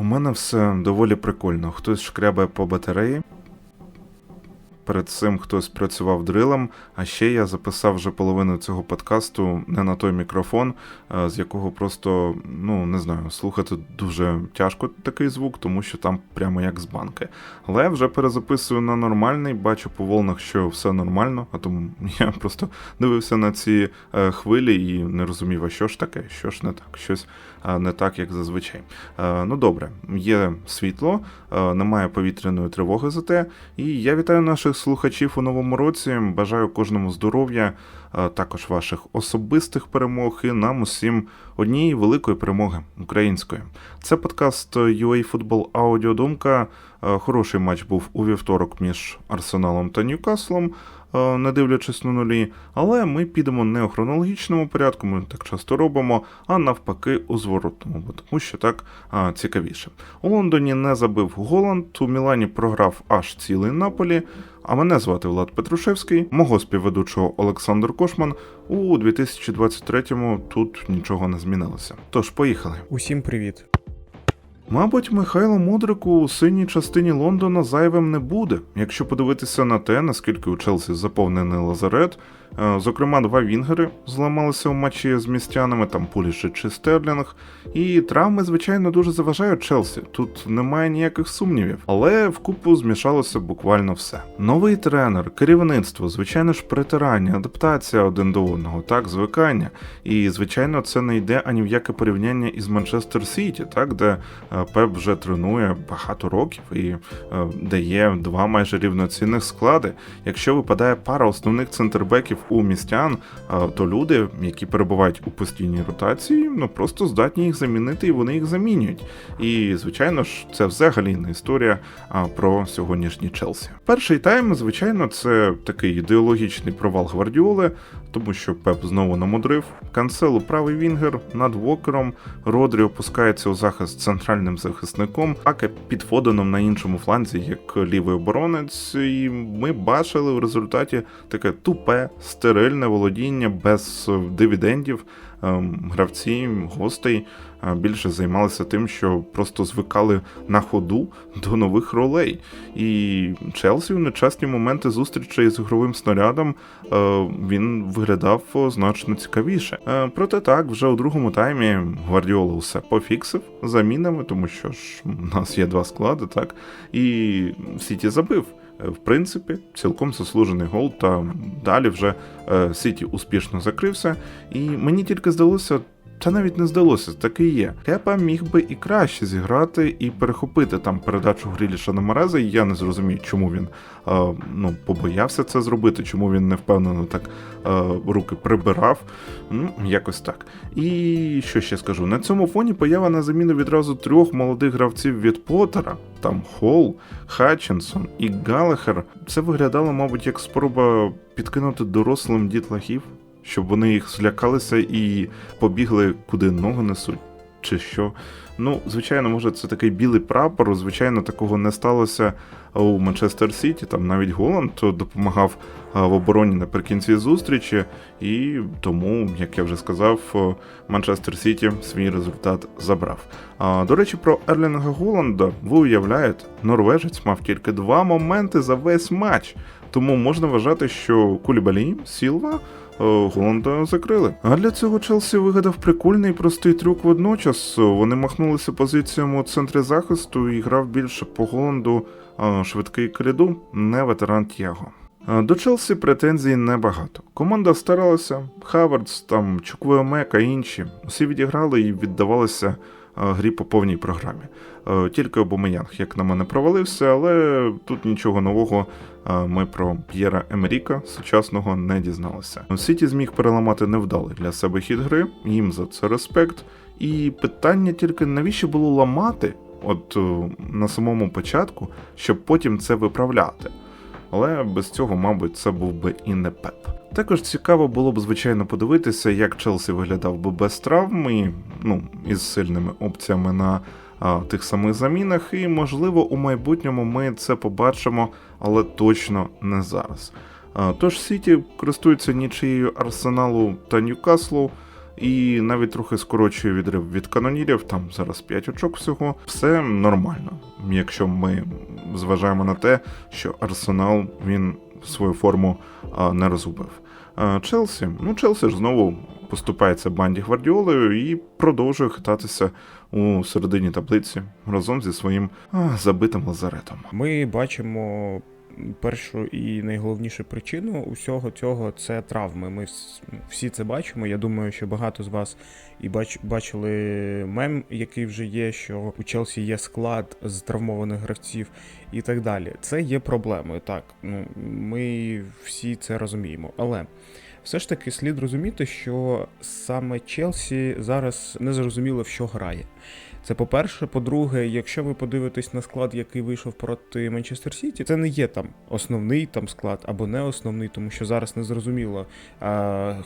У мене все доволі прикольно. Хтось шкрябає по батареї. Перед цим хтось працював дрилем, а ще я записав вже половину цього подкасту не на той мікрофон, е, з якого просто, ну не знаю, слухати дуже тяжко такий звук, тому що там прямо як з банки. Але вже перезаписую на нормальний, бачу по волнах, що все нормально, а тому я просто дивився на ці е, хвилі і не розумів, а що ж таке, що ж не так, щось е, не так, як зазвичай. Ну добре, є світло, немає повітряної тривоги за те. І я вітаю наших слухачів у новому році. Бажаю кожному здоров'я, також ваших особистих перемог і нам усім однієї великої перемоги української. Це подкаст UA Football Аудіодумка. Е, Хороший матч був у вівторок між Арсеналом та Ньюкаслом, е, не дивлячись на нулі. Але ми підемо не у хронологічному порядку, ми так часто робимо, а навпаки у зворотному, бо тому що так цікавіше. У Лондоні не забив Голланд, у Мілані програв аж цілий Наполі. А мене звати Влад Петрушевський, мого співведучого Олександр Кошман. У 2023-му тут нічого не змінилося. Тож поїхали. Усім привіт. Мабуть, Михайло Мудрику у синій частині Лондона зайвим не буде, якщо подивитися на те, наскільки у Челсі заповнений лазарет. Е, Зокрема, два вінгери зламалися у матчі з містянами, там Пулішич чи Стерлінг. І травми, звичайно, дуже заважають Челсі. Тут немає ніяких сумнівів. Але вкупу змішалося буквально все. Новий тренер, керівництво, звичайно ж, притирання, адаптація один до одного, так, звикання. І, звичайно, це не йде ані в яке порівняння із Манчестер Сіті, так, де е, Пеп вже тренує багато років і е, дає два майже рівноцінних склади. Якщо випадає пара основних центрбеків у містян, то люди, які перебувають у постійній ротації, ну просто здатні їх замінити, і вони їх замінюють. І звичайно ж, це взагалі не історія про сьогоднішній Челсі. Перший тайм, звичайно, це такий ідеологічний провал Гвардіоли, тому що Пеп знову намудрив. Канселу правий вінгер над Вокером. Родрі опускається у захист центральним захисником, Ака під Фоденом на іншому фланзі, як лівий оборонець. І ми бачили в результаті таке тупе, стерильне володіння без дивідендів. Ем, Гравці, гостей е, більше займалися тим, що просто звикали на ходу до нових ролей. І Челсі в нечасні моменти зустрічей з ігровим снарядом е, він виглядав значно цікавіше. Е, Проте так, вже у другому таймі Гвардіола усе пофіксив замінами, тому що ж у нас є два склади, так і Сіті забив. В принципі, цілком заслужений гол, та далі вже е, Сіті успішно закрився. І мені тільки здалося, та навіть не здалося, таки є. Кепа міг би і краще зіграти і перехопити там передачу Гріліша на Мореза, і я не зрозумію, чому він е, ну, побоявся це зробити, чому він не впевнено так е, руки прибирав. Ну, якось так. І що ще скажу? На цьому фоні поява на заміну відразу трьох молодих гравців від Поттера, там Холл, Хатчинсон і Галахер. Це виглядало, мабуть, як спроба підкинути дорослим дітлахів, щоб вони їх злякалися і побігли, куди ноги несуть. Чи що? Ну, звичайно, може, це такий білий прапор. Звичайно, такого не сталося у Манчестер Сіті. Там навіть Голланд допомагав в обороні наприкінці зустрічі, і тому, як я вже сказав, Манчестер Сіті свій результат забрав. А, до речі, про Ерлінга Голланда ви уявляєте, норвежець мав тільки два моменти за весь матч. Тому можна вважати, що Кулібалі, Сілва е, Голланда закрили. А для цього Челсі вигадав прикольний і простий трюк водночас. Вони махнулися позиціями у центрі захисту і грав більше по Голланду швидкий каліду, не ветеран Т'яго. Е, До Челсі претензій небагато. Команда старалася, Хавардс, там Чуквеомека інші. Усі відіграли і віддавалися е, грі по повній програмі. Е, Тільки Обомеянг, як на мене, провалився, але тут нічого нового е, ми про П'єра Емеріка сучасного не дізналися. Сіті зміг переламати невдалий для себе хід гри, їм за це респект. І питання тільки навіщо було ламати, от е, на самому початку, щоб потім це виправляти. Але без цього, мабуть, це був би і не пеп. Також цікаво було б, звичайно, подивитися, як Челсі виглядав би без травм і ну, із сильними опціями на тих самих замінах, і, можливо, у майбутньому ми це побачимо, але точно не зараз. Тож Сіті користується нічиєю Арсеналу та Ньюкаслу, і навіть трохи скорочує відрив від канонірів, там зараз 5 очок всього. Все нормально, якщо ми зважаємо на те, що Арсенал він свою форму не розгубив. Челсі, ну Челсі ж знову поступається банді Гвардіолою і продовжує хитатися у середині таблиці разом зі своїм а, забитим лазаретом. Ми бачимо першу і найголовнішу причину усього цього це травми. Ми всі це бачимо. Я думаю, що багато з вас і бач, бачили мем, який вже є, що у Челсі є склад з травмованих гравців і так далі. Це є проблемою. Так, ну ми всі це розуміємо. Але все ж таки слід розуміти, що саме Челсі зараз не зрозуміло в що грає. Це по-перше. По-друге, якщо ви подивитесь на склад, який вийшов проти Манчестер Сіті, це не є там основний там склад або не основний, тому що зараз не зрозуміло,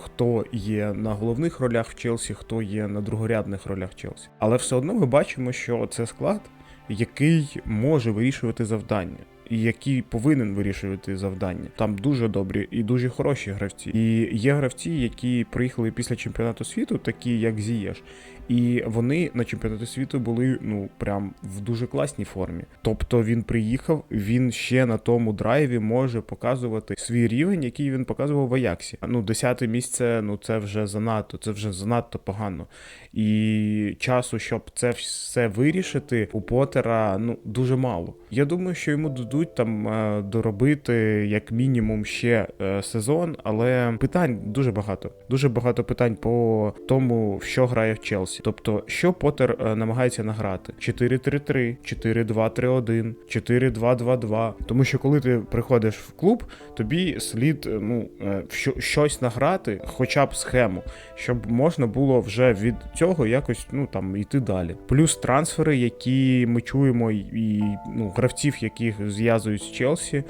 хто є на головних ролях в Челсі, хто є на другорядних ролях Челсі. Але все одно ми бачимо, що це склад, який може вирішувати завдання. Який повинен вирішувати завдання. Там дуже добрі і дуже хороші гравці. І є гравці, які приїхали після чемпіонату світу, такі як Зієш, і вони на чемпіонаті світу були ну прям в дуже класній формі. Тобто він приїхав, він ще на тому драйві може показувати свій рівень, який він показував в Аяксі. Ну, десяте місце, ну це вже занадто, це вже занадто погано. І часу, щоб це все вирішити, у Потера ну дуже мало. Я думаю, що йому дадуть там е, доробити як мінімум ще е, сезон, але питань дуже багато. Дуже багато питань по тому, що грає в Челсі. Тобто, що Поттер е, намагається награти: 4-3-3, 4-2-3-1, 4-2-2-2. Тому що коли ти приходиш в клуб, тобі слід е, ну е, щось награти, хоча б схему, щоб можна було вже від цього якось ну там йти далі. Плюс трансфери, які ми чуємо, і ну гравців, яких зв'язують з Челсі.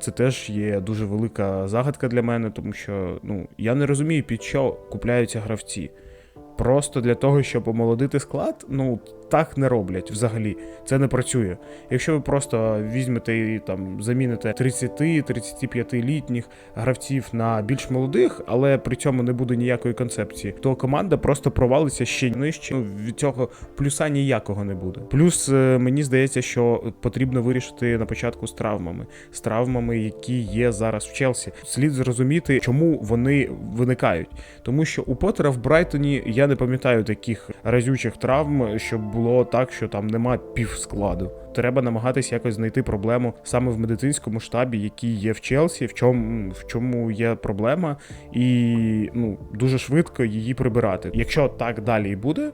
Це теж є дуже велика загадка для мене, тому що ну я не розумію, під що купляються гравці. Просто для того, щоб омолодити склад, ну так не роблять взагалі. Це не працює. Якщо ви просто візьмете і там заміните 30-35-літніх гравців на більш молодих, але при цьому не буде ніякої концепції, то команда просто провалиться ще нижче. Ну, від цього плюса ніякого не буде. Плюс е, мені здається, що потрібно вирішити на початку з травмами, з травмами, які є зараз в Челсі. Слід зрозуміти, чому вони виникають. Тому що у Поттера в Брайтоні я не пам'ятаю таких разючих травм, щоб було так, що там нема півскладу. Треба намагатись якось знайти проблему саме в медицинському штабі, який є в Челсі, в чому, в чому є проблема, і ну дуже швидко її прибирати. Якщо так далі і буде.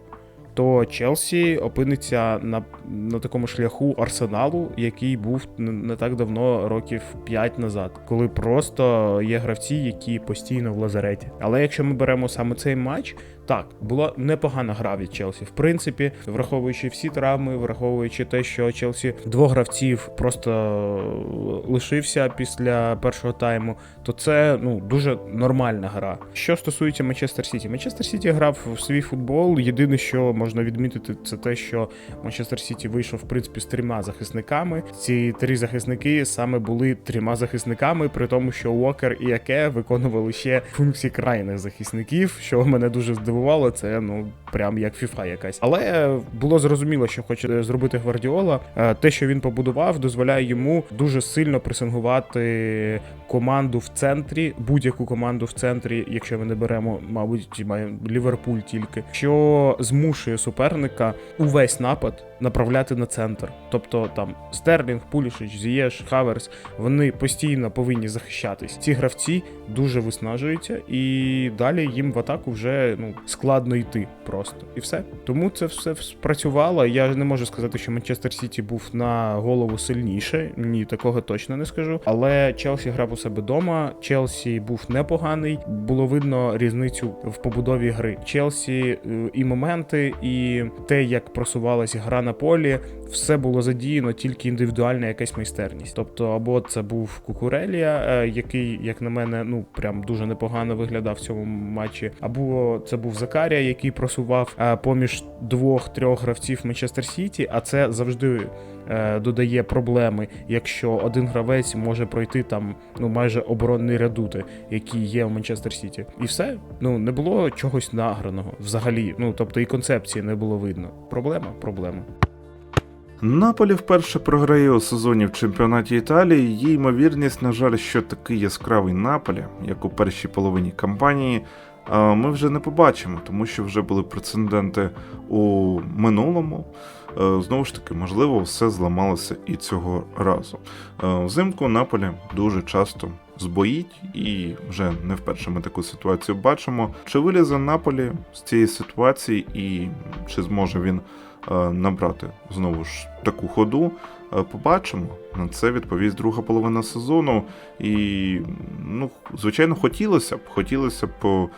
То Челсі опиниться на, на такому шляху арсеналу, який був не так давно, років 5 назад, коли просто є гравці, які постійно в лазареті. Але якщо ми беремо саме цей матч, так була непогана гра від Челсі. В принципі, враховуючи всі травми, враховуючи те, що Челсі двох гравців просто лишився після першого тайму, то це ну дуже нормальна гра. Що стосується Манчестер Сіті, Манчестер Сіті грав в свій футбол. Єдине, що можна відмітити, це те, що Манчестер Сіті вийшов в принципі з трьома захисниками. Ці три захисники саме були трьома захисниками, при тому, що Уокер і Яке виконували ще функції крайних захисників, що мене дуже здивувало. Це ну прям як фіфа якась. Але було зрозуміло, що хоче зробити Гвардіола. Е, Те, що він побудував, дозволяє йому дуже сильно пресингувати команду в центрі, будь-яку команду в центрі, якщо ми не беремо, мабуть, Ліверпуль тільки, що змушує суперника увесь напад направляти на центр. Тобто там Стерлінг, Пулішич, Зієш, Хаверс, вони постійно повинні захищатись. Ці гравці дуже виснажуються, і далі їм в атаку вже ну складно йти просто і все. Тому це все спрацювало. Я не можу сказати, що Манчестер Сіті був на голову сильніше. Ні, такого точно не скажу. Але Челсі грав у себе вдома. Челсі був непоганий. Було видно різницю в побудові гри. Челсі е, і моменти, і те, як просувалася гра на полі, все було задіяно тільки індивідуальна якась майстерність. Тобто, або це був Кукурелія, е, який, як на мене, ну прям дуже непогано виглядав в цьому матчі, або це був Закарія, який просував е, поміж двох-трьох гравців Манчестер Сіті, а це завжди додає проблеми, якщо один гравець може пройти там ну майже оборонні редути, які є в Манчестер Сіті. І все. Ну не було чогось награного взагалі. Ну тобто і концепції не було видно. Проблема, проблема. Наполі вперше програє у сезоні в чемпіонаті Італії. Є ймовірність, на жаль, що такий яскравий Наполі, як у першій половині кампанії, ми вже не побачимо, тому що вже були прецеденти у минулому. Е, Знову ж таки, можливо, все зламалося і цього разу. Е, Взимку Наполі дуже часто збоїть, і вже не вперше ми таку ситуацію бачимо. Чи вилізе Наполі з цієї ситуації, і чи зможе він е, набрати знову ж таку ходу? Побачимо. На це відповість друга половина сезону. І, ну, звичайно, хотілося б. Хотілося б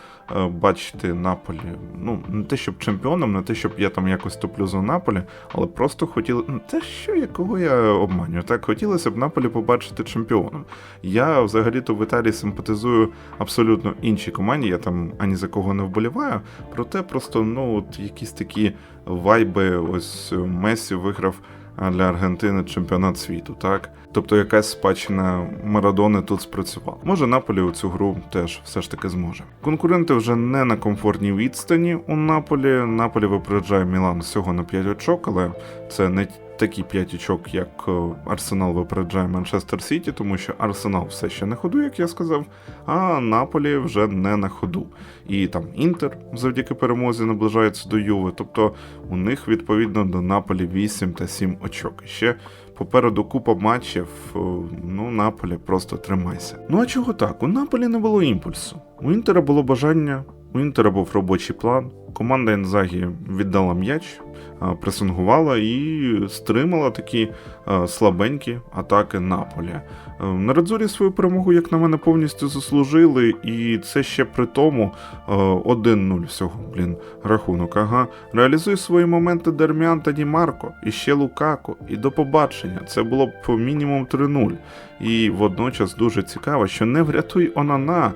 бачити Наполі. Ну, не те, щоб чемпіоном, не те, щоб я там якось топлю за Наполі, але просто хотіли. Ну, те, що я кого я обманюю. Так, хотілося б Наполі побачити чемпіоном. Я взагалі-то в Італії симпатизую абсолютно іншій команді. Я там ані за кого не вболіваю. Проте просто ну от якісь такі вайби. Ось е, Месі виграв для Аргентини чемпіонат світу, так? Тобто якась спадщина Марадони тут спрацювала. Може, Наполі у цю гру теж все ж таки зможе. Конкуренти вже не на комфортній відстані у Наполі. Наполі випереджає Мілан всього на 5 очок, але це не такі 5 очок, як е, Арсенал випереджає Манчестер Сіті, тому що Арсенал все ще на ходу, як я сказав, а Наполі вже не на ходу. І там Інтер завдяки перемозі наближається до Юви. Тобто у них відповідно до Наполі 8 та 7 очок. І ще попереду купа матчів. е, Ну, Наполі просто тримайся. Ну а чого так? У Наполі не було імпульсу. У Інтера було бажання, у Інтера був робочий план. Команда Інзагі віддала м'яч, пресингувала і стримала такі слабенькі атаки Наполі. Е, На Радзорі свою перемогу, як на мене, повністю заслужили, і це ще при тому е, 1-0 всього, блін, рахунок. Ага. Реалізує свої моменти Дерміан та Ді Марко, і ще Лукаку, і до побачення. Це було б мінімум 3-0. І водночас дуже цікаво, що не врятуй Онана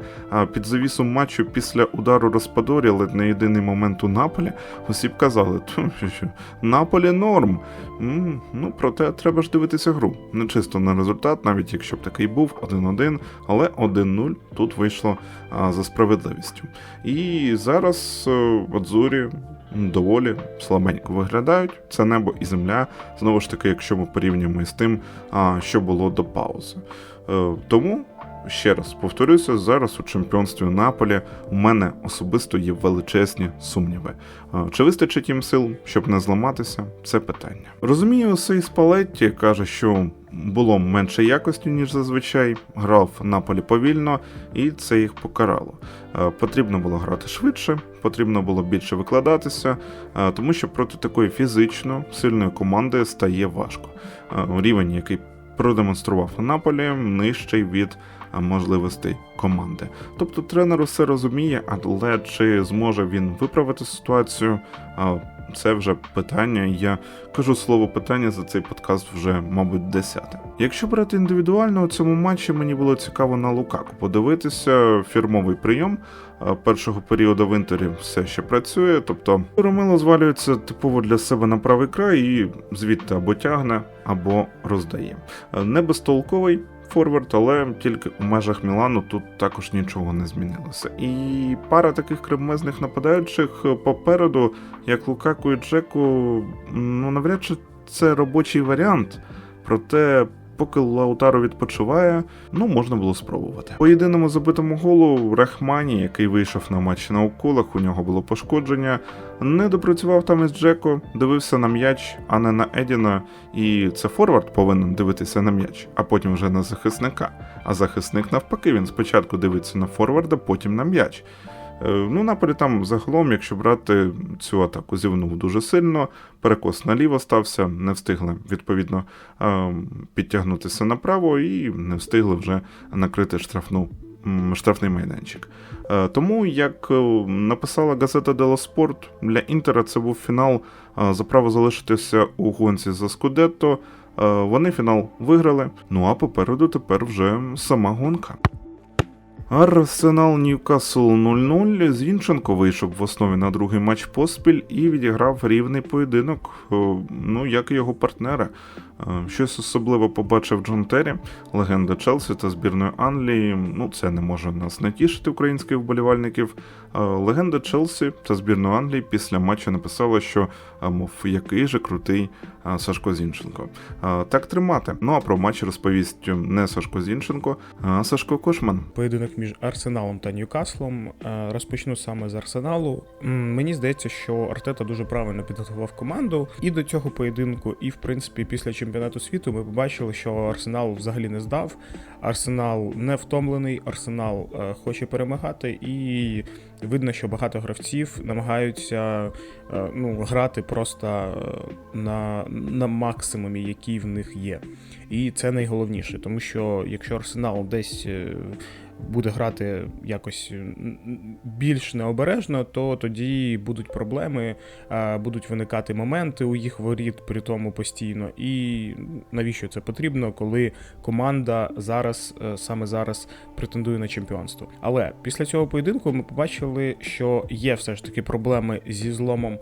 під завісом матчу після удару Розпадорі, ледь не єдиний момент у Наполі, усі б казали, що, Наполі норм. Ну, проте треба ж дивитися гру. Не чисто на результат, навіть якщо б такий був 1-1, але 1-0 тут вийшло за справедливістю. І зараз е, Адзурі доволі слабенько виглядають. Це небо і земля. Знову ж таки, якщо ми порівнюємо із тим, що було до паузи. Е, Тому. Ще раз повторюся, зараз у чемпіонстві Наполі у мене особисто є величезні сумніви. Чи вистачить їм сил, щоб не зламатися? Це питання. Розумію, Сей Спалетті каже, що було менше якості, ніж зазвичай. Грав Наполі повільно, і це їх покарало. Потрібно було грати швидше, потрібно було більше викладатися, тому що проти такої фізично сильної команди стає важко. Рівень, який продемонстрував Наполі, нижчий від можливостей команди. Тобто тренер усе розуміє, але чи зможе він виправити ситуацію? Це вже питання. Я кажу слово питання за цей подкаст вже, мабуть, десяте. Якщо брати індивідуально у цьому матчі, мені було цікаво на Лукаку подивитися фірмовий прийом першого періоду в інтері все ще працює. Тобто Ромело звалюється типово для себе на правий край і звідти або тягне, або роздає. Не безтолковий форвард, але тільки у межах Мілану тут також нічого не змінилося. І пара таких кремезних нападаючих попереду, як Лукаку і Джеку, ну навряд чи це робочий варіант. Проте, поки Лаутаро відпочиває, ну можна було спробувати. По єдиному забитому голу Рахмані, який вийшов на матч на уколах, у нього було пошкодження. Не допрацював там із Джеко, дивився на м'яч, а не на Едіна. І це форвард повинен дивитися на м'яч, а потім вже на захисника. А захисник навпаки, він спочатку дивиться на форварда, потім на м'яч. Е, Ну, Наполі там загалом, якщо брати цю атаку, зівнув дуже сильно, перекос наліво стався, не встигли відповідно е, підтягнутися направо і не встигли вже накрити штрафну, штрафний майданчик. Е, Тому, як е, написала газета Дело Спорт, для Інтера це був фінал за право залишитися у гонці за Скудетто. Вони фінал виграли. Ну а попереду тепер вже сама гонка. Арсенал Ньюкасл 0-0. Зінченко вийшов в основі на другий матч поспіль і відіграв рівний поєдинок, ну як і його партнери. Е, Щось особливо побачив Джон Террі, легенда Челсі та збірної Англії. Ну, це не може нас не тішити українських вболівальників. Е, Легенда Челсі та збірної Англії після матчу написала, що мов який же крутий Сашко Зінченко. Так тримати. Ну а про матч розповість не Сашко Зінченко, а Сашко Кошман. Поєдинок між Арсеналом та Ньюкаслом. Е, Розпочну саме з Арсеналу. Мені здається, що Артета дуже правильно підготував команду і до цього поєдинку, і в принципі після чемпіонату світу ми побачили, що Арсенал взагалі не здав. Арсенал не втомлений, Арсенал е, хоче перемагати, і видно, що багато гравців намагаються е, ну, грати просто е, на, на максимумі, який в них є. І це найголовніше, тому що якщо Арсенал десь буде грати якось більш необережно, то тоді будуть проблеми, е, будуть виникати моменти у їх воріт при тому постійно. І навіщо це потрібно, коли команда зараз е, саме зараз претендує на чемпіонство? Але після цього поєдинку ми побачили, що є все ж таки проблеми зі зломом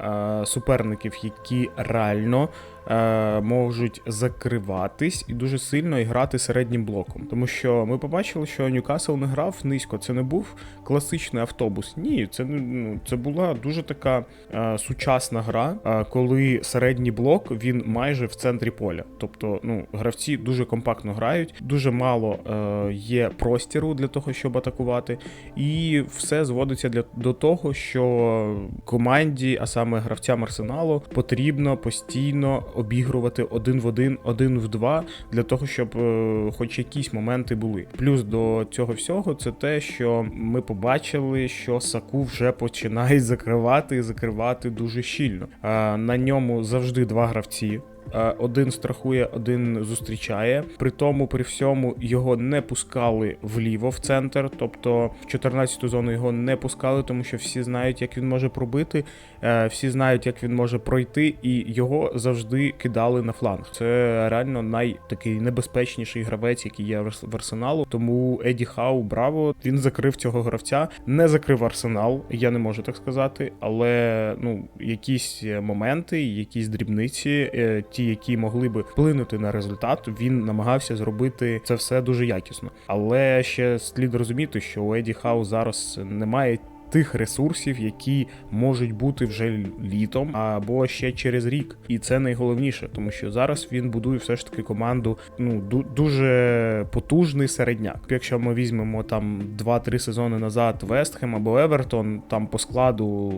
е, суперників, які реально е, можуть закриватись і дуже сильно і грати середнім блоком. Тому що ми побачили, що Ньюкасл не грав низько. Це не був класичний автобус. Ні, це ну, це була дуже така е, сучасна гра, е, коли середній блок він майже в центрі поля. Тобто, ну гравці дуже компактно грають, дуже мало е, є простіру для того, щоб атакувати, і все зводиться для до того, що команді, а саме гравцям арсеналу, потрібно постійно обігрувати один в один, один в два, для того, щоб е, хоч якісь моменти були. Плюс до цього всього, це те, що ми побачили, що Саку вже починає закривати і закривати дуже щільно. Е, на ньому завжди два гравці. Е, Один страхує, один зустрічає. При тому, при всьому його не пускали вліво в центр. Тобто в 14-ту зону його не пускали, тому що всі знають, як він може пробити, е, всі знають, як він може пройти, і його завжди кидали на фланг. Це реально найтакий небезпечніший гравець, який є в арсеналу. Тому Еді Хау, браво, він закрив цього гравця, не закрив арсенал. Я не можу так сказати, але ну якісь моменти, якісь дрібниці, е, ті, які могли би вплинути на результат, він намагався зробити це все дуже якісно. Але ще слід розуміти, що у Еді Хау зараз немає. Тих ресурсів, які можуть бути вже літом або ще через рік, і це найголовніше, тому що зараз він будує все ж таки команду ну дуже потужний середняк. Якщо ми візьмемо там 2-3 сезони назад Вестхем або Евертон, там по складу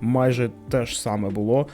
майже те ж саме було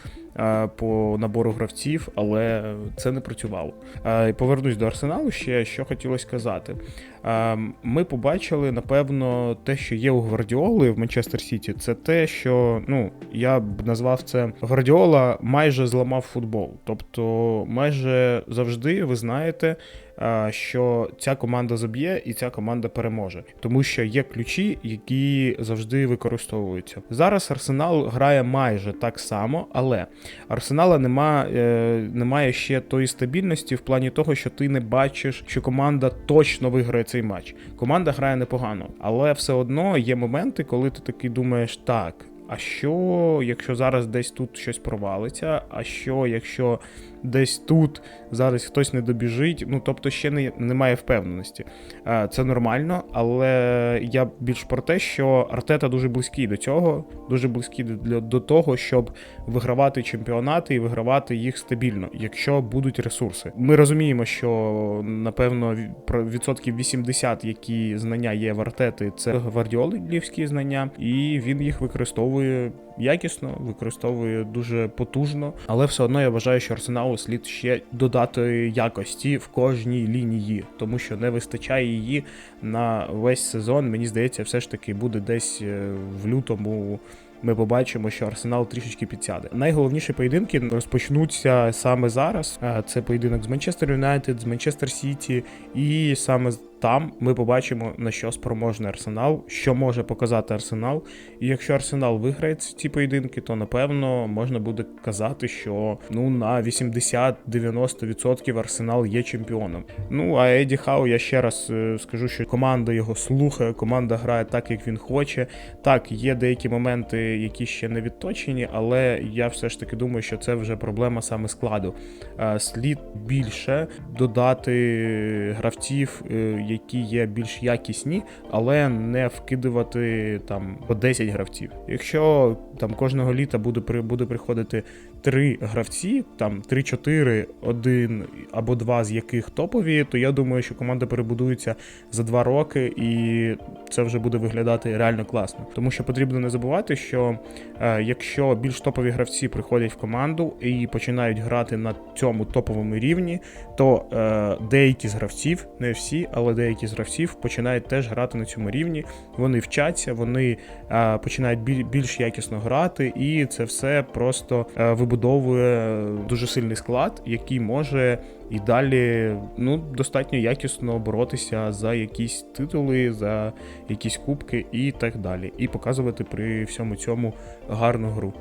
по набору гравців, але це не працювало. Е, Повернусь до арсеналу ще що хотілося сказати. Е, Ми побачили, напевно, те, що є у Гвардіоли в Манчестер Сіті, це те, що ну я б назвав це Гвардіола майже зламав футбол. Тобто, майже завжди ви знаєте, е, що ця команда заб'є і ця команда переможе, тому що є ключі, які завжди використовуються. Зараз Арсенал грає майже так само, але Арсенала нема, е, немає ще тої стабільності в плані того, що ти не бачиш, що команда точно виграє цей матч. Команда грає непогано, але все одно є моменти, коли ти такий думаєш, так. А що, якщо зараз десь тут щось провалиться? А що, якщо десь тут зараз хтось не добіжить? Ну тобто ще не, немає впевненості. Е, Це нормально, але я більш про те, що Артета дуже близький до цього, дуже близький для- до того, щоб вигравати чемпіонати і вигравати їх стабільно, якщо будуть ресурси. Ми розуміємо, що напевно відсотків 80, які знання є в Артети, це гвардіолівські знання, і він їх використовує якісно, використовує дуже потужно. Але все одно я вважаю, що арсеналу слід ще додати якості в кожній лінії, тому що не вистачає її на весь сезон. Мені здається, все ж таки буде десь е, в лютому. Ми побачимо, що арсенал трішечки підсяде. Найголовніші поєдинки розпочнуться саме зараз. Е, Це поєдинок з Манчестер Юнайтед, з Манчестер Сіті, і саме там ми побачимо на що спроможний арсенал, що може показати арсенал. І якщо арсенал виграє ці поєдинки, то напевно можна буде казати, що ну на 80-90% арсенал є чемпіоном. Ну а Еді Хау, я ще раз е, скажу, що команда його слухає, команда грає так, як він хоче. Так, є деякі моменти, які ще не відточені, але я все ж таки думаю, що це вже проблема саме складу. Е, Слід більше додати гравців, е, які є більш якісні, але не вкидувати там по 10 гравців. Якщо там кожного літа буде буде приходити три гравці, там 3-4, один або два з яких топові, то я думаю, що команда перебудується за два роки, і це вже буде виглядати реально класно. Тому що потрібно не забувати, що е, якщо більш топові гравці приходять в команду і починають грати на цьому топовому рівні, то е, деякі з гравців, не всі, але деякі з гравців починають теж грати на цьому рівні. Вони вчаться, вони е, починають більш якісно грати, і це все просто е, вибудовує дуже сильний склад, який може і далі ну, достатньо якісно боротися за якісь титули, за якісь кубки і так далі. І показувати при всьому цьому гарну гру.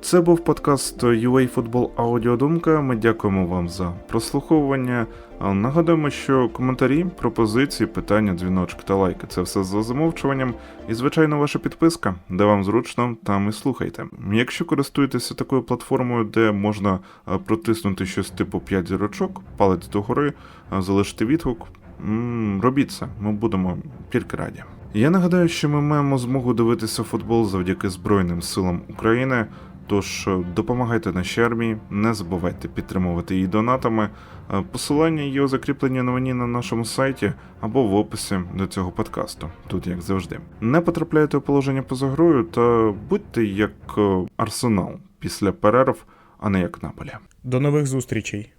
Це був подкаст UA Football Аудіодумка. Ми дякуємо вам за прослуховування. А Нагадуємо, що коментарі, пропозиції, питання, дзвіночки та лайки це все за замовчуванням. І, звичайно, ваша підписка, де вам зручно, там і слухайте. Якщо користуєтеся такою платформою, де можна протиснути щось типу 5 зірочок, палець догори, залишити відгук. Робіть це, ми будемо тільки раді. Я нагадаю, що ми маємо змогу дивитися футбол завдяки Збройним силам України. Тож е, допомагайте нашій армії, не забувайте підтримувати її донатами. Е, Посилання є у закріпленій новині на нашому сайті або в описі до цього подкасту, тут як завжди. Не потрапляйте у положення поза грою та будьте як е, арсенал після перерв, а не як наполя. До нових зустрічей!